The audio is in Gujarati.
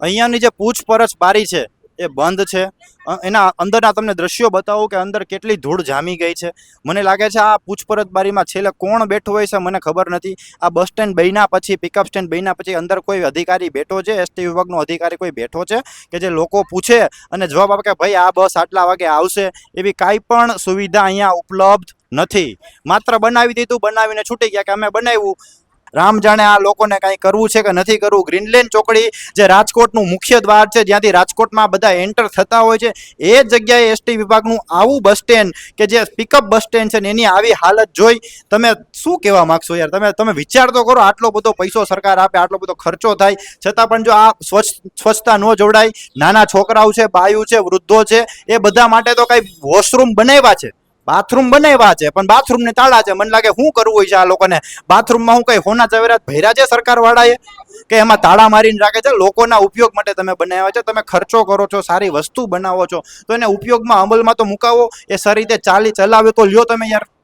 અહીંયાની જે પૂછપરછ બારી છે એ બંધ છે. એના અંદરના તમને દ્રશ્યો બતાવું કે અંદર કેટલી ધૂળ જામી ગઈ છે. મને લાગે છે આ પૂછપરછ બારીમાં છેલ્લે કોણ બેઠું હોય છે મને ખબર નથી. આ બસ સ્ટેન્ડ બન્યા પછી, પિકઅપ સ્ટેન્ડ બન્યા પછી અંદર કોઈ અધિકારી બેઠો છે? એસટી વિભાગનો અધિકારી કોઈ બેઠો છે? કે જે લોકો પૂછે અને જવાબ આપે કે ભાઈ આ બસ આટલા વાગે આવશે? એવી કાંઈ પણ સુવિધા અહીંયા ઉપલબ્ધ નથી. માત્ર બનાવી દીધું, બનાવીને છૂટી ગયા કે અમે બનાવ્યું. રામ જાણે આ લોકોને કાંઈ કરવું છે કે નથી કરવું? ગ્રીનલેન્ડ ચોકડી જે રાજકોટનું મુખ્ય દ્વાર છે, જ્યાંથી રાજકોટમાં બધા એન્ટર થતા હોય છે, એ જગ્યાએ એસટી વિભાગનું આવું બસ સ્ટેન્ડ કે જે પિકઅપ બસ સ્ટેન્ડ છે ને એની આવી હાલત જોઈ તમે શું કહેવા માંગશો યાર? તમે તમે વિચાર તો કરો, આટલો બધો પૈસો સરકાર આપે, આટલો બધો ખર્ચો થાય, છતાં પણ જો આ સ્વચ્છ, સ્વચ્છતા ન જોડાય નાના છોકરાઓ છે બાયુ છે, વૃદ્ધો છે, એ બધા માટે તો કાંઈ વોશરૂમ બનાવ્યા છે. બાથરૂમ બનાવ્યા છે, પણ બાથરૂમ ને તાળા છે. મને લાગે શું કરવું હોય છે આ લોકોને? બાથરૂમમાં હું કઈ હોના ચવેરા ભર્યા છે સરકાર વાળાએ કે એમાં તાળા મારીને રાખે છે? લોકોના ઉપયોગ માટે તમે બનાવ્યા છે? તમે ખર્ચો કરો છો? સારી વસ્તુ બનાવો છો? તો એને ઉપયોગમાં અમલમાં તો મુકાવો? એ સારી રીતે ચાલી ચલાવે તો લ્યો તમે યાર.